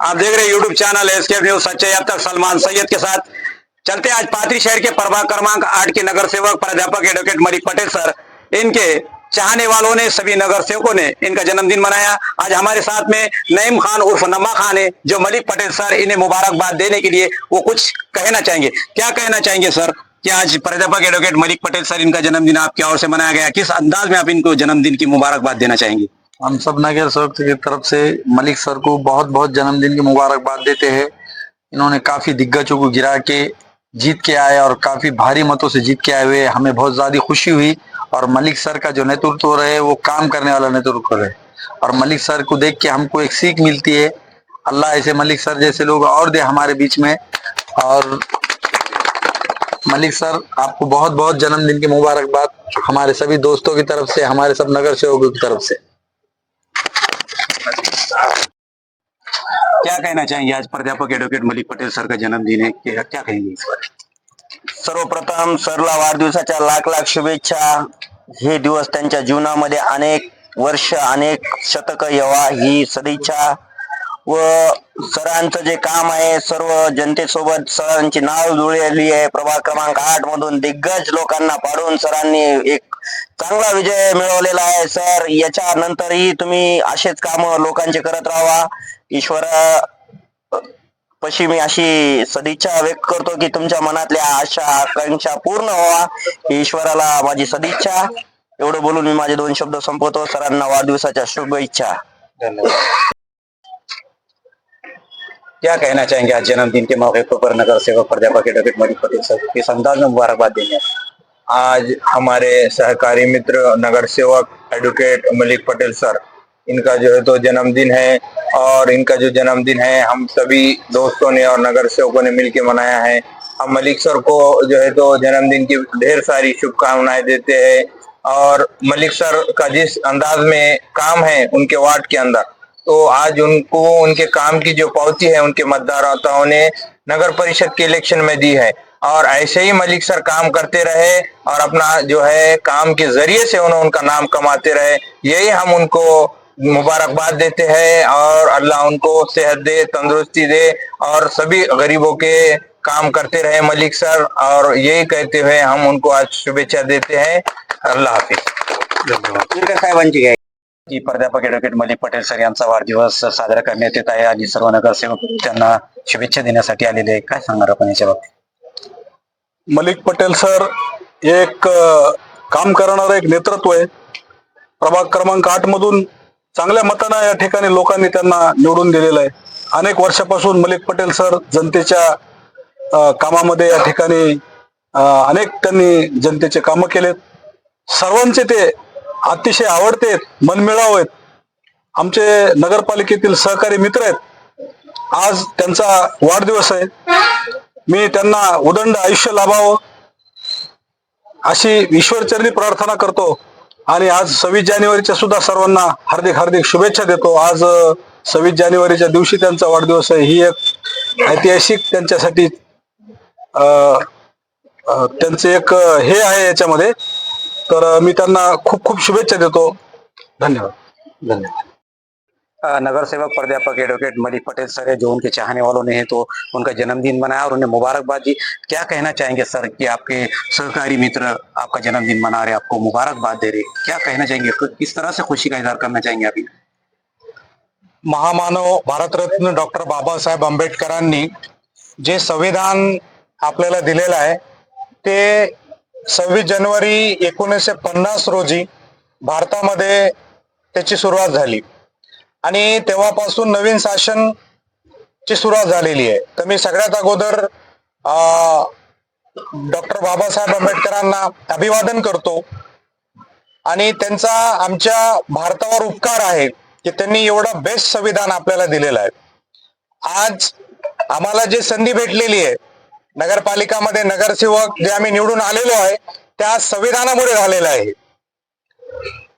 आप देख रहे YouTube channel S K news सच्चे तक सलमान सैयद के साथ। चलते आज पात्री शहर के प्रभाग क्रमांक आठ के नगर सेवक, प्राध्यापक एडवोकेट मलिक पटेल सर। इनके चाहने वालों ने, सभी नगर सेवकों ने इनका जन्मदिन मनाया। आज हमारे साथ में नईम खान उर्फ़ नमा खान है, जो मलिक पटेल सर इन्हें मुबारकबाद देने के लिए वो कुछ कहना चाहेंगे। क्या कहना चाहेंगे सर कि आज प्राध्यापक एडवोकेट मलिक पटेल सर इनका जन्मदिन आपकी ओर से मनाया गया? किस अंदाज में आप इनको जन्मदिन की मुबारकबाद देना चाहेंगे? हम सब नगर सेवक की तरफ़ से मलिक सर को बहुत बहुत जन्मदिन की मुबारकबाद देते हैं। इन्होंने काफ़ी दिग्गजों को गिरा के, जीत के आए और काफ़ी भारी मतों से जीत के आए हुए। हमें बहुत ज़्यादा खुशी हुई और मलिक सर का जो नेतृत्व रहे वो काम करने वाला नेतृत्व रहे और मलिक सर को देख के हमको एक सीख मिलती है, अल्लाह ऐसे मलिक सर जैसे लोग और दे हमारे बीच में। और मलिक सर, आपको बहुत बहुत जन्मदिन की मुबारकबाद हमारे सभी दोस्तों की तरफ़ से, हमारे सब नगर सेवकों की तरफ़ से। क्या कहना चाहेंगे? आज प्राध्यापक एडवोकेट मलिक पटेल सर का जन्मदिन है। क्या क्या कहेंगे? इस बारे सर्वप्रथम सरला वाढदिवसाच्या लाख लाख शुभेच्छा. हे दिवस त्यांच्या जीवनामध्ये अनेक वर्ष अनेक शतक येवा ही सदिच्छा. व सरांचं जे काम आहे सर्व जनतेसोबत सरांची नाव जुळलेली आहे. प्रभाग क्रमांक आठ मधून दिग्गज लोकांना पाडून सरांनी एक चांगला विजय मिळवलेला आहे सर. याच्या नंतरही तुम्ही असेच काम लोकांचे करत राहा ईश्वर पशी मी अशी सदिच्छा व्यक्त करतो की तुमच्या मनातल्या आशा आकांक्षा पूर्ण व्हावा. ईश्वराला माझी सदिच्छा. एवढं बोलून मी माझे दोन शब्द संपवतो. सरांना वाढदिवसाच्या शुभेच्छा. क्या कहना चाहेंगे आज जन्मदिन के मौके पर नगर सेवक प्राध्यापक एडवोकेट मलिक पटेल सर को किस अंदाज में मुबारकबाद देंगे आज हमारे सहकारी मित्र, नगर सेवक एडवोकेट मलिक पटेल सर, इनका जो है तो जन्मदिन है और इनका जो जन्मदिन है, हम सभी दोस्तों ने और नगर सेवकों ने मिलकर मनाया है। हम मलिक सर को जो है तो जन्मदिन की ढेर सारी शुभकामनाएँ देते हैं और मलिक सर का जिस अंदाज में काम है उनके वार्ड के अंदर तो आज उनको, उनके काम की जो पावती है उनके मतदाताओं ने नगर परिषद के इलेक्शन में दी है। और ऐसे ही मलिक सर काम करते रहे और अपना जो है काम के ज़रिए से उन्होंने उनका नाम कमाते रहे। यही हम उनको मुबारकबाद देते हैं और अल्लाह उनको सेहत दे तंदुरुस्ती दे और सभी गरीबों के काम करते रहे मलिक सर और यही कहते हुए हम उनको आज शुभेच्छा देते हैं। अल्लाह हाफिज। धन्यवाद। साहेबांची काय की। प्राध्यापक एडवोकेट मलिक पटेल सर यांचा वाढदिवस साजरा करण्यात येत आहे. आणि सर्व नगरसेवक त्यांना शुभेच्छा देण्यासाठी आलेले आहे. काय सांगणार आपण याच्या बाबतीत? मलिक पटेल सर एक काम करणारं एक नेतृत्व आहे. प्रभाग क्रमांक आठ मधून चांगल्या मतानं या ठिकाणी लोकांनी त्यांना निवडून दिलेलं आहे. अनेक वर्षापासून मलिक पटेल सर जनतेच्या कामामध्ये या ठिकाणी अनेक त्यांनी जनतेचे कामं केलेत. सर्वांचे ते अतिशय आवडते मनमिळाव आहेत. आमचे नगरपालिकेतील सहकारी मित्र आहेत. आज त्यांचा वाढदिवस आहे. मी त्यांना उदंड आयुष्य लाभावं अशी ईश्वरचरणी प्रार्थना करतो. आणि आज सव्वीस जानेवारीच्या सुद्धा सर्वांना हार्दिक हार्दिक शुभेच्छा देतो. आज सव्वीस जानेवारीच्या दिवशी त्यांचा वाढदिवस आहे. ही एक ऐतिहासिक त्यांच्यासाठी त्यांचे एक हे आहे याच्यामध्ये. तर मी त्यांना खूप खूप शुभेच्छा देतो. धन्यवाद. धन्यवाद. नगरसेवक प्राध्यापक एडवोकेट मलिक पटेल सर है जो उनके चाहने वालों ने है तो उनका जन्मदिन मनाया और उन्हें मुबारकबाद दी। क्या कहना चाहेंगे सर कि आपके सहकारी मित्र आपका जन्मदिन मना रहे आपको मुबारकबाद दे रहे क्या कहना चाहेंगे? किस तरह से खुशी का इजहार करना चाहेंगे अभी महामानव भारतरत्न डॉक्टर बाबासाहेब आंबेडकरांनी जे संविधान आपल्याला दिलेलं आहे ते सव्वीस जानेवारी एकोणीसशे पन्नास रोजी भारतामध्ये त्याची सुरुवात झाली. आणि तेव्हापासून नवीन शासन ची सुरुवात झालेली आहे. तर मी सगळ्यात अगोदर डॉक्टर बाबासाहेब आंबेडकरांना अभिवादन करतो. आणि त्यांचा आमच्या भारतावर उपकार आहे की त्यांनी एवढं बेस्ट संविधान आपल्याला दिलेलं आहे. आज आम्हाला जी संधी भेटलेली आहे नगरपालिकामध्ये नगरसेवक जे आम्ही निवडून आलेलो आहे त्या संविधानामुळे झालेलं आहे.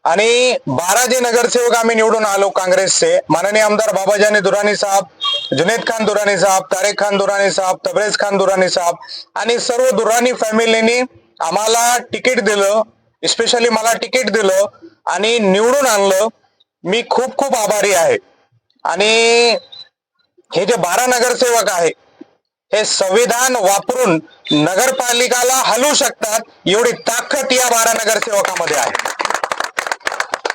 आणि बारा जे नगरसेवक आम्ही निवडून आलो काँग्रेसचे. माननीय आमदार बाबाजानी दुरानी साहेब जुनेद खान दुरानी साहेब तारेक खान दुरानी साहेब तबरेज खान दुरानी साहेब आणि सर्व दुरानी फॅमिलीनी आम्हाला तिकीट दिलं स्पेशली मला तिकीट दिलं आणि निवडून आणलं. मी खूप खूप आभारी आहे. आणि हे जे बारा नगरसेवक आहे हे संविधान वापरून नगरपालिकाला हलवू शकतात एवढी ताकद या बारा नगरसेवकामध्ये आहे.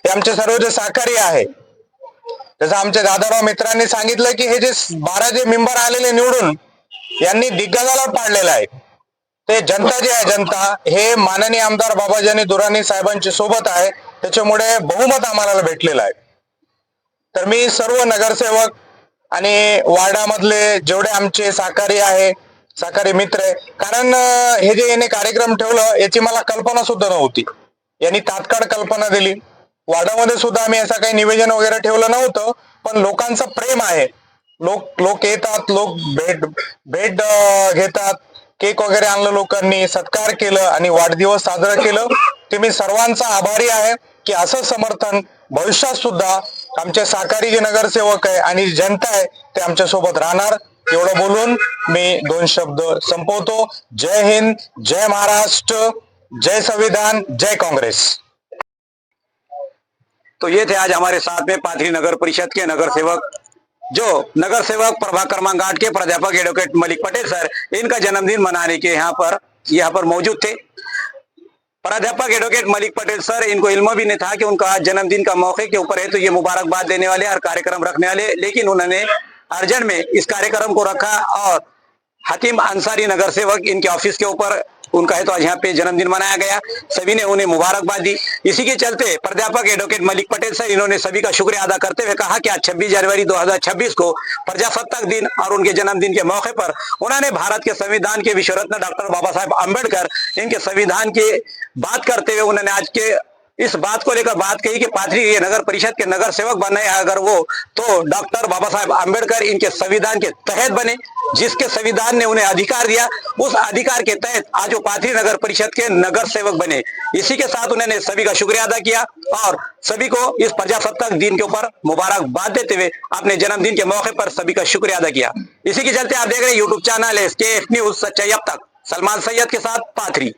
हे आमचे सर्व जे सहकारी आहे जसं आमच्या दादाराव मित्रांनी सांगितलं की हे जे बारा जे मेंबर आलेले निवडून यांनी दिग्गजाला पाडलेलं आहे. ते जनता जी आहे जनता हे माननीय आमदार बाबाजानी दुराणी साहेबांच्या सोबत आहे त्याच्यामुळे बहुमत आम्हाला भेटलेलं आहे. तर मी सर्व नगरसेवक आणि वार्डामधले जेवढे आमचे सहकारी आहे सहकारी मित्र आहे कारण हे जे याने कार्यक्रम ठेवलं याची मला कल्पना सुद्धा नव्हती. यांनी तात्काळ कल्पना दिली. वार्डामध्ये सुद्धा आम्ही असं काही निवेदन वगैरे ठेवलं नव्हतं पण लोकांचं प्रेम आहे. लोक लोक येतात लोक भेट भेट घेतात. केक वगैरे आणलं लोकांनी सत्कार केलं आणि वाढदिवस साजरा केलं. ते मी सर्वांचा आभारी आहे की असं समर्थन भविष्यात सुद्धा आमचे साकारी जे नगरसेवक आहे आणि जनता आहे ते आमच्यासोबत राहणार. एवढं बोलून मी दोन शब्द संपवतो. जय हिंद जय महाराष्ट्र जय संविधान जय काँग्रेस. तो ये थे आज हमारे साथ में पाथरी नगर परिषद के नगर सेवक, जो नगर सेवक प्रभाग क्रमांक के प्राध्यापक एडवोकेट मलिक पटेल सर, इनका जन्मदिन मनाने के यहाँ पर यहाँ पर मौजूद थे। प्राध्यापक एडवोकेट मलिक पटेल सर, इनको इल्म भी नहीं था कि उनका आज जन्मदिन का मौके के ऊपर है तो ये मुबारकबाद देने वाले और कार्यक्रम रखने वाले, लेकिन उन्होंने अर्जेंट में इस कार्यक्रम को रखा और हकीम अंसारी नगर सेवक इनके ऑफ़िस के ऊपर उनका है तो आज यहाँ पे जन्मदिन मनाया गया। सभी ने उन्हें मुबारकबाद दी। इसी के चलते प्राध्यापक एडवोकेट मलिक पटेल सर, इन्होंने सभी का शुक्रिया अदा करते हुए कहा कि आज 26 जनवरी 2026 को प्रजासत्ताक दिन और उनके जन्मदिन के मौके पर उन्होंने भारत के संविधान के विश्व रत्न डॉक्टर बाबा साहेब अंबेडकर इनके संविधान की बात करते हुए उन्होंने आज के इस बात को लेकर बात कही कि पाथरी ये नगर परिषद के नगर सेवक बने अगर वो तो डॉक्टर बाबा साहेब आम्बेडकर इनके संविधान के तहत बने, जिसके संविधान ने उन्हें अधिकार दिया, उस अधिकार के तहत आज वो पाथरी नगर परिषद के नगर सेवक बने। इसी के साथ उन्होंने सभी का शुक्रिया अदा किया और सभी को इस प्रजासत्ताक दिन के ऊपर मुबारकबाद देते हुए अपने जन्मदिन के मौके पर सभी का शुक्रिया अदा किया। इसी के चलते आप देख रहे हैं यूट्यूब चैनल है न्यूज़ सच्चाई अब तक। सलमान सैयद के साथ पाथरी।